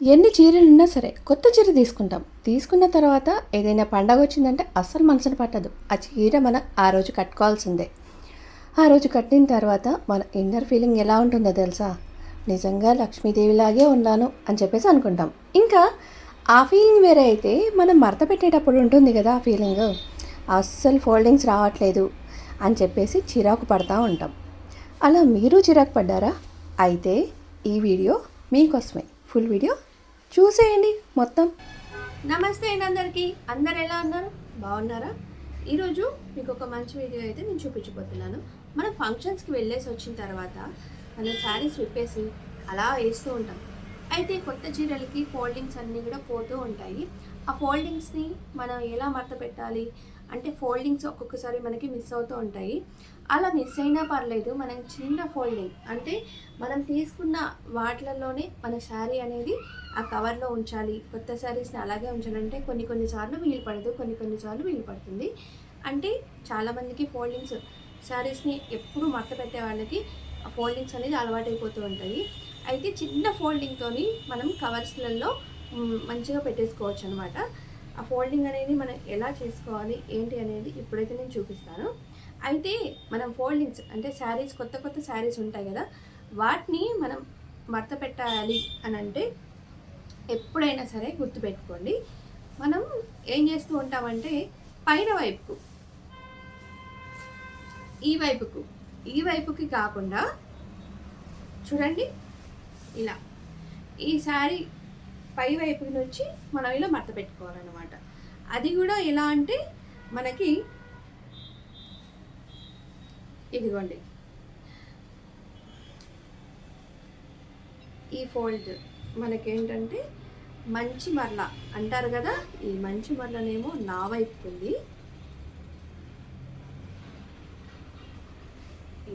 ఎన్ని చీరలు ఉన్నా సరే కొత్త చీర తీసుకుంటాం. తీసుకున్న తర్వాత ఏదైనా పండగ వచ్చిందంటే అస్సలు మనసును పట్టదు. ఆ చీర మనం ఆ రోజు కట్టుకోవాల్సిందే. ఆ రోజు కట్టిన తర్వాత మన ఇన్నర్ ఫీలింగ్ ఎలా ఉంటుందో తెలుసా? నిజంగా లక్ష్మీదేవిలాగే ఉన్నాను అని చెప్పేసి అనుకుంటాం. ఇంకా ఆ ఫీలింగ్ వేరే అయితే మనం మరత పెట్టేటప్పుడు ఉంటుంది కదా ఆ ఫీలింగ్ అస్సలు ఫోల్డింగ్స్ రావట్లేదు అని చెప్పేసి చిరాకు పడతా ఉంటాం. అలా మీరు చిరాకు పడ్డారా? అయితే ఈ వీడియో మీకోసమే. ఫుల్ వీడియో చూసేయండి మొత్తం. నమస్తే అండి అందరికీ. అందరు ఎలా ఉన్నారు? బాగున్నారా? ఈరోజు మీకు ఒక మంచి వీడియో అయితే నేను చూపించబోతున్నాను. మనం ఫంక్షన్స్కి వెళ్ళేసి వచ్చిన తర్వాత మనం శారీస్ విప్పేసి అలా వేస్తూ ఉంటాం. అయితే కొత్త చీరలకి ఫోల్డింగ్స్ అన్నీ కూడా పోతూ ఉంటాయి. ఆ ఫోల్డింగ్స్ని మనం ఎలా మడత పెట్టాలి? అంటే ఫోల్డింగ్స్ ఒక్కొక్కసారి మనకి మిస్ అవుతూ ఉంటాయి. అలా మిస్ అయినా పర్లేదు మనం చిన్న ఫోల్డింగ్ అంటే మనం తీసుకున్న వాటిలలోనే మన శారీ అనేది ఆ కవర్లో ఉంచాలి. కొత్త శారీస్ని అలాగే ఉంచాలంటే కొన్ని కొన్నిసార్లు వీలు పడదు కొన్ని కొన్నిసార్లు వీలు పడుతుంది. అంటే చాలామందికి ఫోల్డింగ్స్ శారీస్ని ఎప్పుడు మడత పెట్టే వాళ్ళకి ఫోల్డింగ్స్ అనేది అలవాటైపోతూ ఉంటాయి అయితే చిన్న ఫోల్డింగ్తోని మనం కవర్స్లలో మంచిగా పెట్టేసుకోవచ్చు అనమాట ఆ ఫోల్డింగ్ అనేది మనం ఎలా చేసుకోవాలి ఏంటి అనేది ఇప్పుడైతే నేను చూపిస్తాను. అయితే మనం ఫోల్డింగ్స్ అంటే శారీస్ కొత్త కొత్త శారీస్ ఉంటాయి కదా వాటిని మనం మడత పెట్టాలి అని అంటే ఎప్పుడైనా సరే గుర్తుపెట్టుకోండి. మనం ఏం చేస్తూ ఉంటామంటే పైన వైపుకు ఈ వైపుకు ఈ వైపుకి కాకుండా చూడండి ఇలా. ఈ శారీ పై వైపు నుంచి మనం ఇలా మడత పెట్టుకోవాలన్నమాట. అది కూడా ఎలా అంటే మనకి ఇదిగోండి. ఈ ఫోల్డ్ మనకేంటంటే మంచి మరల అంటారు కదా ఈ మంచి మరలనేమో నా వైపు ఉంది.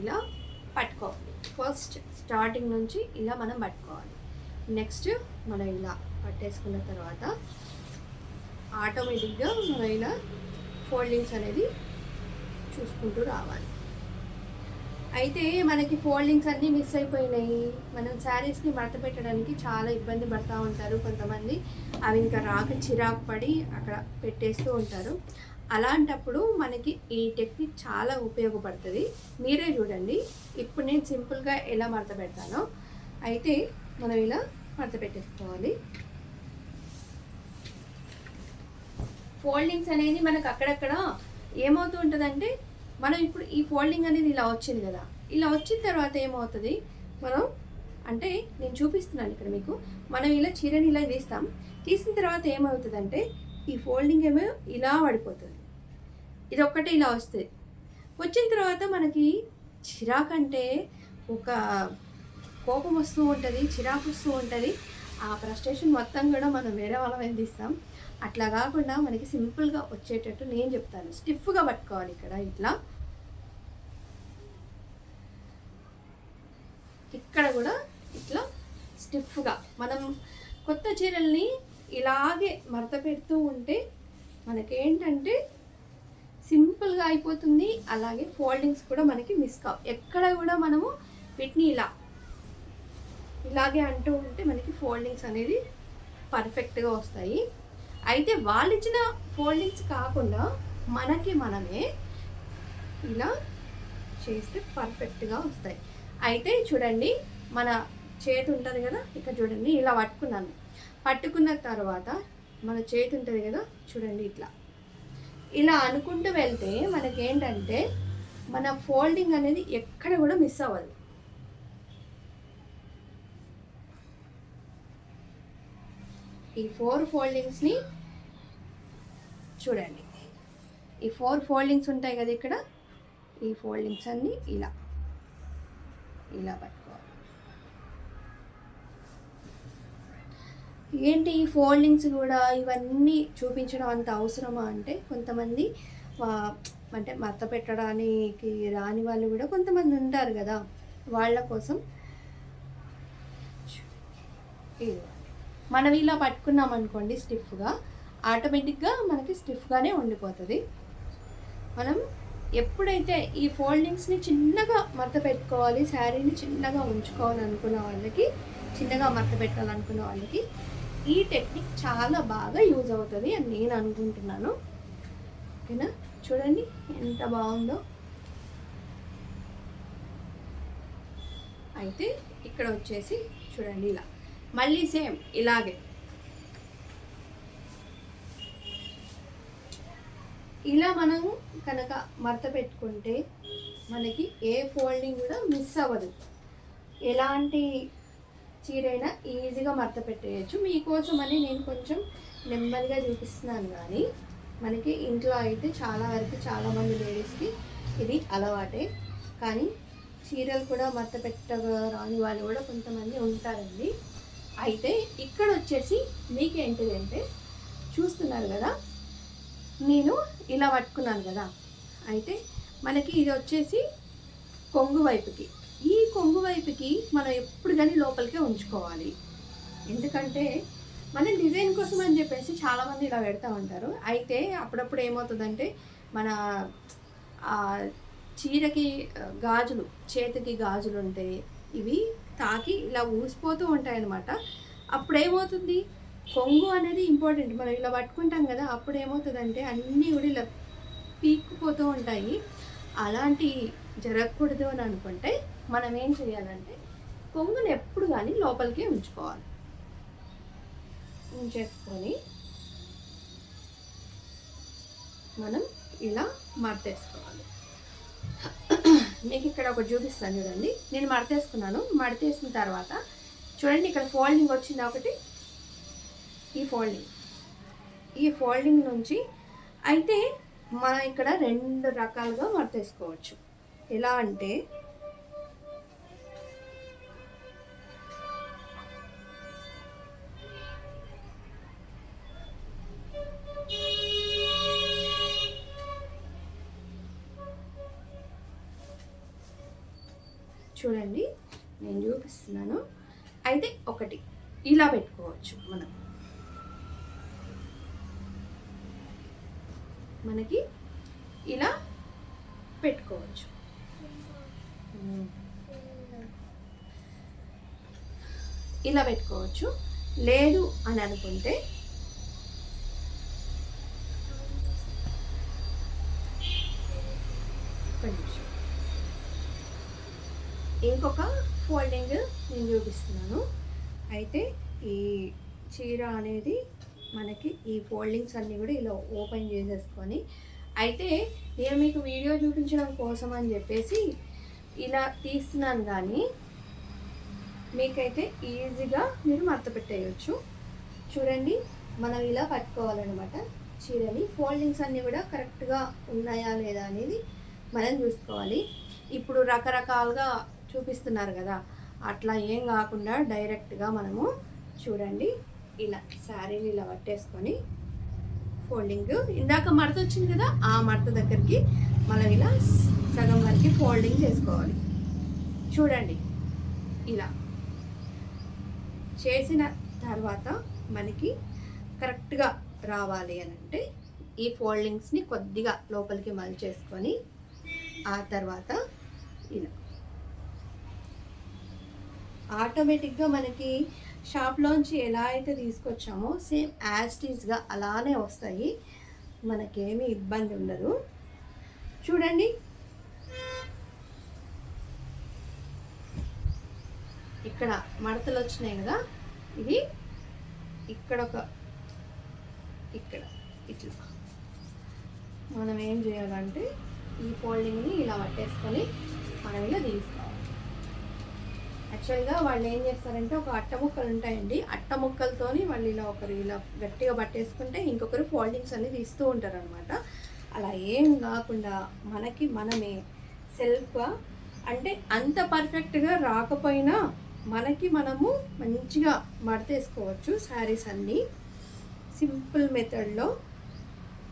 ఇలా పట్టుకోవాలి. ఫస్ట్ స్టార్టింగ్ నుంచి ఇలా మనం పట్టుకోవాలి. నెక్స్ట్ మనం ఇలా పట్టేసుకున్న తర్వాత ఆటోమేటిక్గా మనం ఇలా ఫోల్డింగ్స్ అనేది చూసుకుంటూ రావాలి. అయితే మనకి ఫోల్డింగ్స్ అన్నీ మిస్ అయిపోయినాయి. మనం శారీస్ని మడత పెట్టడానికి చాలా ఇబ్బంది పడుతూ ఉంటారు కొంతమంది. అవి ఇంకా రాక చిరాకు పడి అక్కడ పెట్టేస్తూ ఉంటారు. అలాంటప్పుడు మనకి ఈ టెక్నిక్ చాలా ఉపయోగపడుతుంది. మీరే చూడండి. ఇప్పుడు నేను సింపుల్గా ఎలా మడత పెడతానో. అయితే మనం ఇలా మడత పెట్టేసుకోవాలి. ఫోల్డింగ్స్ అనేది మనకు అక్కడక్కడ ఏమవుతూ ఉంటుందంటే మనం ఇప్పుడు ఈ ఫోల్డింగ్ అనేది ఇలా వచ్చింది కదా. ఇలా వచ్చిన తర్వాత ఏమవుతుంది? మనం అంటే నేను చూపిస్తున్నాను ఇక్కడ మీకు. మనం ఇలా చీరని ఇలా తీస్తాం తీసిన తర్వాత ఏమవుతుందంటే ఈ ఫోల్డింగ్ ఏమో ఇలా పడిపోతుంది. ఇది ఒక్కటే ఇలా వస్తుంది. వచ్చిన తర్వాత మనకి చిరాకంటే ఒక కోపం వస్తూ ఉంటుంది చిరాకు వస్తూ ఉంటుంది. ఆ ఫ్రస్ట్రేషన్ మొత్తం కూడా మనం వేరే వాళ్ళ తీస్తాం. అట్లా కాకుండా మనకి సింపుల్గా వచ్చేటట్టు నేను చెప్తాను. స్టిఫ్గా పట్టుకోవాలి ఇక్కడ ఇట్లా. ఇక్కడ కూడా ఇట్లా స్టిఫ్గా. మనం కొత్త చీరల్ని ఇలాగే మడత పెడుతూ ఉంటే మనకేంటంటే సింపుల్గా అయిపోతుంది. అలాగే ఫోల్డింగ్స్ కూడా మనకి మిస్ కావు. ఎక్కడ కూడా మనము వీటిని ఇలా ఇలాగే అంటూ ఉంటే మనకి ఫోల్డింగ్స్ అనేది పర్ఫెక్ట్గా వస్తాయి. అయితే వాళ్ళు ఇచ్చిన ఫోల్డింగ్స్ కాకుండా మనకి మనమే ఇలా చేస్తే పర్ఫెక్ట్గా వస్తాయి. అయితే చూడండి మన చేతి ఉంటుంది కదా ఇక్కడ చూడండి ఇలా పట్టుకున్నాను. పట్టుకున్న తర్వాత మన చేతి ఉంటుంది కదా చూడండి ఇట్లా. ఇలా అనుకుంటూ వెళ్తే మనకేంటంటే మన ఫోల్డింగ్ అనేది ఎక్కడ కూడా మిస్ అవ్వదు. ఈ ఫోర్ ఫోల్డింగ్స్ని చూడండి. ఈ ఫోర్ ఫోల్డింగ్స్ ఉంటాయి కదా ఇక్కడ. ఈ ఫోల్డింగ్స్ అన్నీ ఇలా. ఇలా పట్టుకోవాలి. ఏంటి ఈ ఫోల్డింగ్స్ కూడా ఇవన్నీ చూపించడం అంత అవసరమా అంటే కొంతమంది అంటే మత్త పెట్టడానికి రాని వాళ్ళు కూడా కొంతమంది ఉంటారు కదా వాళ్ళ కోసం. ఇది మనం ఇలా పట్టుకున్నాం అనుకోండి స్టిఫ్గా ఆటోమేటిక్గా మనకి స్టిఫ్గానే ఉండిపోతుంది. మనం ఎప్పుడైతే ఈ ఫోల్డింగ్స్ని చిన్నగా మడత పెట్టుకోవాలి శారీని చిన్నగా ఉంచుకోవాలి అనుకున్న వాళ్ళకి చిన్నగా మడత పెట్టాలనుకున్న వాళ్ళకి ఈ టెక్నిక్ చాలా బాగా యూజ్ అవుతుంది అని నేను అనుకుంటున్నాను. ఓకేనా? చూడండి ఎంత బాగుందో. అయితే ఇక్కడ వచ్చేసి చూడండి ఇలా. మళ్ళీ సేమ్ ఇలాగే. ఇలా మనం కనుక మడత పెట్టుకుంటే మనకి ఏ ఫోల్డింగ్ కూడా మిస్ అవ్వదు. ఎలాంటి చీరైనా ఈజీగా మడత పెట్టేయచ్చు. మీకోసం అని నేను కొంచెం నెమ్మదిగా చూపిస్తున్నాను కానీ మనకి ఇంట్లో అయితే చాలా వరకు చాలామంది లేడీస్కి ఇది అలవాటే. కానీ చీరలు కూడా మడత పెట్టరాని వాళ్ళు కూడా కొంతమంది ఉంటారండి. అయితే ఇక్కడ వచ్చేసి మీకేంటిదంటే చూస్తున్నారు కదా నేను ఇలా పట్టుకున్నాను కదా. అయితే మనకి ఇది వచ్చేసి కొంగు వైపుకి. ఈ కొంగు వైపుకి మనం ఎప్పుడు కానీ లోపలికే ఉంచుకోవాలి. ఎందుకంటే మన డిజైన్ కోసం అని చెప్పేసి చాలామంది ఇలా పెడతా ఉంటారు. అయితే అప్పుడప్పుడు ఏమవుతుందంటే మన చీరకి గాజులు చేతికి గాజులు ఉంటాయి ఇవి తాకి ఇలా ఊసిపోతూ ఉంటాయి అన్నమాట అప్పుడు ఏమవుతుంది కొంగు అనేది ఇంపార్టెంట్. మనం ఇలా పట్టుకుంటాం కదా అప్పుడు ఏమవుతుందంటే అన్నీ కూడా ఇలా పీక్కుపోతూ ఉంటాయి. అలాంటి జరగకూడదు అని అనుకుంటే మనం ఏం చేయాలంటే కొంగుని ఎప్పుడు కానీ లోపలికే ఉంచుకోవాలి. ఉంచేసుకొని మనం ఇలా మర్తేసుకోవాలి మీకు ఇక్కడ ఒకటి చూపిస్తాను చూడండి. నేను మడతేసుకున్నాను. మడతేసిన తర్వాత చూడండి ఇక్కడ ఫోల్డింగ్ వచ్చింది ఒకటి? ఈ ఫోల్డింగ్. ఈ ఫోల్డింగ్ నుంచి అయితే మనం ఇక్కడ రెండు రకాలుగా మడతేసుకోవచ్చు. ఎలా అంటే చూడండి నేను చూపిస్తున్నాను. అయితే ఒకటి ఇలా పెట్టుకోవచ్చు మనం. మనకి ఇలా పెట్టుకోవచ్చు. ఇలా పెట్టుకోవచ్చు. లేదు అని అనుకుంటే ఒక్క నిమిషం. ఇంకొక ఫోల్డింగ్ నేను చూపిస్తున్నాను. అయితే ఈ చీర అనేది మనకి ఈ ఫోల్డింగ్స్ అన్నీ కూడా ఇలా ఓపెన్ చేసేసుకొని అయితే నేను మీకు వీడియో చూపించడం కోసం అని చెప్పేసి ఇలా తీస్తున్నాను కానీ మీకైతే ఈజీగా మీరు మడత పెట్టేయచ్చు. చూడండి మనం ఇలా పట్టుకోవాలన్నమాట. చీరని ఫోల్డింగ్స్ అన్నీ కూడా కరెక్ట్గా ఉన్నాయా లేదా అనేది మనం చూసుకోవాలి. ఇప్పుడు రకరకాలుగా చూపిస్తున్నారు కదా. అట్లా ఏం కాకుండా డైరెక్ట్గా మనము చూడండి. ఇలా శారీని ఇలా పట్టేసుకొని ఫోల్డింగ్. ఇందాక మడత వచ్చింది కదా ఆ మడత దగ్గరికి మనం ఇలా సగం వరకు ఫోల్డింగ్ చేసుకోవాలి. చూడండి. ఇలా చేసిన తర్వాత మనకి కరెక్ట్గా రావాలి అని అంటే ఈ ఫోల్డింగ్స్ని కొద్దిగా లోపలికి మలిచేసుకొని ఆ తర్వాత ఇలా ఆటోమేటిక్గా మనకి షాప్లోంచి ఎలా అయితే తీసుకొచ్చామో సేమ్ యాస్టీస్గా అలానే వస్తాయి. మనకేమీ ఇబ్బంది ఉండదు. చూడండి. ఇక్కడ మడతలు వచ్చినాయి కదా. ఇది ఇక్కడ ఒక ఇక్కడ ఇట్లా. మనం ఏం చేయాలంటే ఈ ఫోల్డింగ్ని ఇలా పట్టేసుకొని మనం ఇలా తీసుకోవాలి యాక్చువల్గా వాళ్ళు ఏం చేస్తారంటే ఒక అట్ట ముక్కలు ఉంటాయండి. అట్ట ముక్కలతోని వాళ్ళు ఇలా ఒకరు ఇలా గట్టిగా పట్టేసుకుంటే ఇంకొకరు ఫోల్డింగ్స్ అనేది ఇస్తూ ఉంటారు అనమాట అలా ఏం కాకుండా మనకి మనమే సెల్ఫ్గా అంటే అంత పర్ఫెక్ట్గా రాకపోయినా మనకి మనము మంచిగా మడతేసుకోవచ్చు శారీస్ అన్నీ. సింపుల్ మెథడ్లో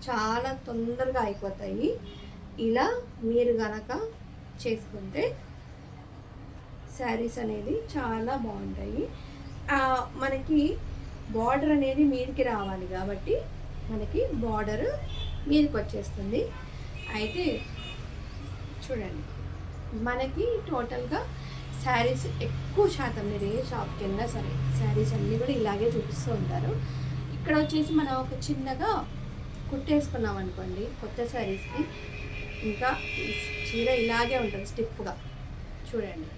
చాలా తొందరగా అయిపోతాయి. ఇలా మీరు గనక చేసుకుంటే శారీస్ అనేది చాలా బాగుంటాయి. మనకి బార్డర్ అనేది మీదకి రావాలి కాబట్టి మనకి బార్డర్ మీదకి వచ్చేస్తుంది. అయితే చూడండి మనకి టోటల్గా శారీస్ ఎక్కువ శాతం మీరు ఏ షాప్కి వెళ్ళినా సరే శారీస్ అన్నీ కూడా ఇలాగే చూపిస్తూ ఉంటారు. ఇక్కడ వచ్చేసి మనం ఒక చిన్నగా కుట్టేసుకున్నాం అనుకోండి కొత్త శారీస్కి. ఇంకా చీర ఇలాగే ఉంటుంది స్టిఫ్గా చూడండి.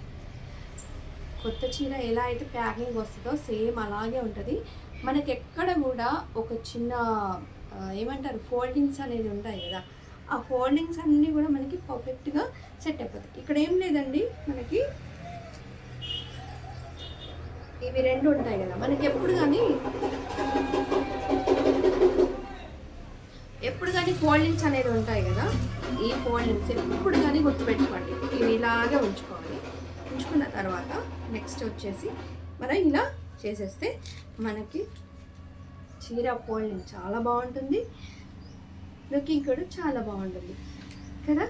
కొత్త చీర ఎలా అయితే ప్యాకింగ్ వస్తుందో సేమ్ అలాగే ఉంటుంది. మనకి ఎక్కడ కూడా ఒక చిన్న ఏమంటారు ఫోల్డింగ్స్ అనేది ఉంటాయి కదా. ఆ ఫోల్డింగ్స్ అన్నీ కూడా మనకి పర్ఫెక్ట్గా సెట్ అయిపోతాయి. ఇక్కడ ఏం లేదండి మనకి ఇవి రెండు ఉంటాయి కదా. మనకి ఎప్పుడు కానీ ఎప్పుడు కానీ ఫోల్డింగ్స్ అనేది ఉంటాయి కదా. ఈ ఫోల్డింగ్స్ ఎప్పుడు కానీ గుర్తుపెట్టుకోండి. ఇవి ఇలాగే ఉంచుకోవాలి. ఉంచుకున్న తర్వాత నెక్స్ట్ వచ్చేసి మనం ఇలా చేసేస్తే మనకి చీర ఫోల్డింగ్ చాలా బాగుంటుంది. లుకింగ్ కూడా చాలా బాగుంటుంది. కదా?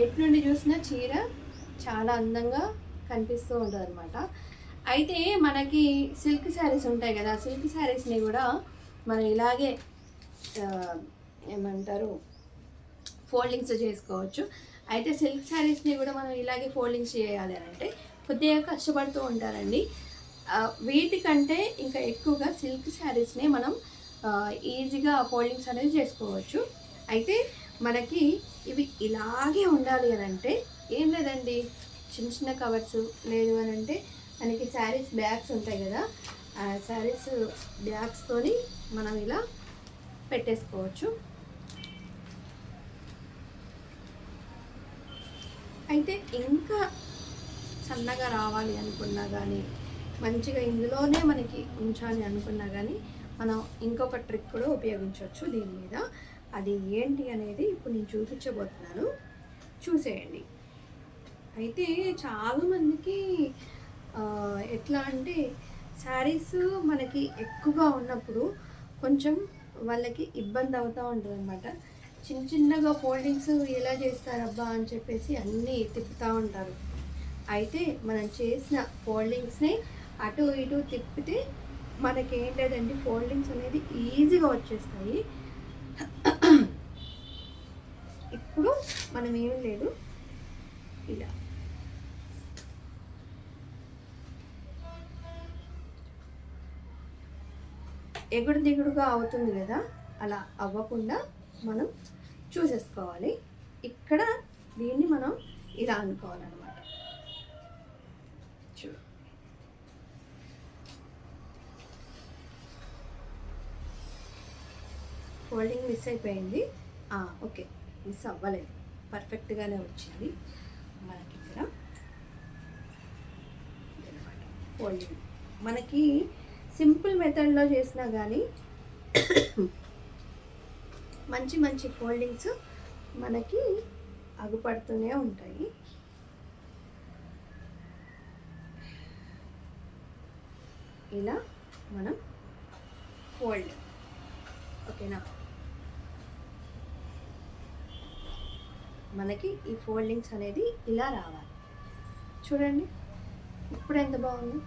ఎటు నుండి చూసిన చీర చాలా అందంగా కనిపిస్తూ ఉంటుంది అనమాట అయితే మనకి సిల్క్ శారీస్ ఉంటాయి కదా సిల్క్ శారీస్ని కూడా మనం ఇలాగే ఏమంటారు? ఫోల్డింగ్స్ చేసుకోవచ్చు. అయితే సిల్క్ శారీస్ని కూడా మనం ఇలాగే ఫోల్డింగ్స్ చేయాలి అని అంటే కొద్దిగా కష్టపడుతూ ఉంటారండి. వీటికంటే ఇంకా ఎక్కువగా సిల్క్ శారీస్ని మనం ఈజీగా ఫోల్డింగ్స్ అనేది చేసుకోవచ్చు. అయితే మనకి ఇవి ఇలాగే ఉండాలి అని అంటే ఏం లేదండి. చిన్న చిన్న కవర్స్ లేదు అని అంటే మనకి శారీస్ బ్యాగ్స్ ఉంటాయి కదా శారీస్ బ్యాగ్స్తోని మనం ఇలా పెట్టేసుకోవచ్చు. అయితే ఇంకా సన్నగా రావాలి అనుకున్నా కానీ మంచిగా ఇందులోనే మనకి ఉంచాలి అనుకున్నా కానీ మనం ఇంకొక ట్రిక్ కూడా ఉపయోగించవచ్చు దీని మీద. అది ఏంటి అనేది ఇప్పుడు నేను చూపించబోతున్నాను. చూసేయండి. అయితే చాలామందికి ఎట్లా అంటే శారీస్ మనకి ఎక్కువగా ఉన్నప్పుడు కొంచెం వాళ్ళకి ఇబ్బంది అవుతూ ఉంటుంది అనమాట చిన్న చిన్నగా ఫోల్డింగ్స్ ఎలా చేస్తారబ్బా అని చెప్పేసి అన్నీ తిప్పుతూ ఉంటారు. అయితే మనం చేసిన ఫోల్డింగ్స్ని అటు ఇటు తిప్పితే మనకి ఏంటంటే ఫోల్డింగ్స్ అనేది ఈజీగా వచ్చేస్తాయి. ఇప్పుడు మనం ఏం లేదు. ఇలా. ఎగుడు దిగుడుగా అవుతుంది కదా? అలా అవ్వకుండా మనం చూసేసుకోవాలి. ఇక్కడ దీన్ని మనం ఇలా అనుకోవాలన్నమాట. చూ ఫోల్డింగ్ మిస్ అయిపోయింది. ఓకే. మిస్ అవ్వలేదు. పర్ఫెక్ట్గానే వచ్చింది. మనకి ఇక్కడ ఫోల్డింగ్ మనకి సింపుల్ మెథడ్లో చేసినా కానీ మంచి మంచి ఫోల్డింగ్స్ మనకి అగుపడుతూనే ఉంటాయి. ఇలా మనం ఫోల్డ్. ఓకేనా? మనకి ఈ ఫోల్డింగ్స్ అనేది ఇలా రావాలి. చూడండి ఇప్పుడు ఎంత బాగుంది?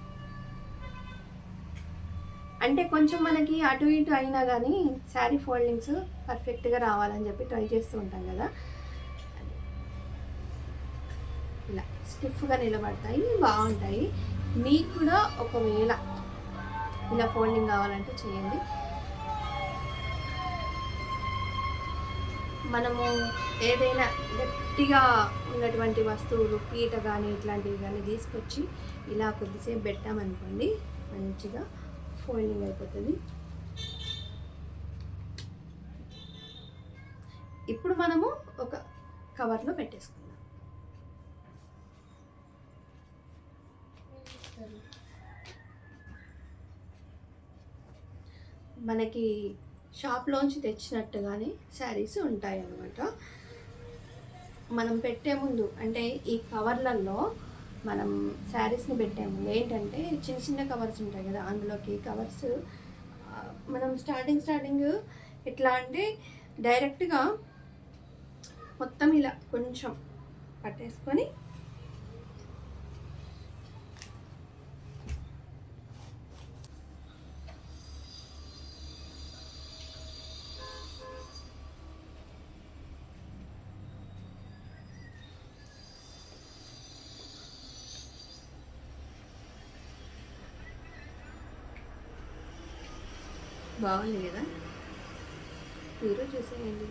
అంటే కొంచెం మనకి అటు ఇటు అయినా కానీ శారీ ఫోల్డింగ్స్ పర్ఫెక్ట్గా రావాలని చెప్పి ట్రై చేస్తూ ఉంటాం కదా. ఇలా స్టిఫ్గా నిలబడతాయి బాగుంటాయి. మీకు కూడా ఒకవేళ ఇలా ఫోల్డింగ్ కావాలంటే చేయండి. మనము ఏదైనా గట్టిగా ఉన్నటువంటి వస్తువులు పీట కానీ ఇట్లాంటివి కానీ తీసుకొచ్చి ఇలా కొద్దిసేపు పెట్టామనుకోండి మంచిగా ఫోల్డింగ్ అయిపోతుంది. ఇప్పుడు మనము ఒక కవర్లో పెట్టేసుకుందాం. మనకి షాప్లోంచి తెచ్చినట్టుగానే శారీస్ ఉంటాయి అన్నమాట మనం పెట్టే ముందు అంటే ఈ కవర్లలో మనం శారీస్ని పెట్టాము. ఏంటంటే చిన్న చిన్న కవర్స్ ఉంటాయి కదా అందులోకి కవర్స్ మనం స్టార్టింగ్ స్టార్టింగ్ ఎట్లా అంటే డైరెక్ట్గా మొత్తం ఇలా కొంచెం పట్టేసుకొని బాగుంది కదా? మీరు చూసేయండి.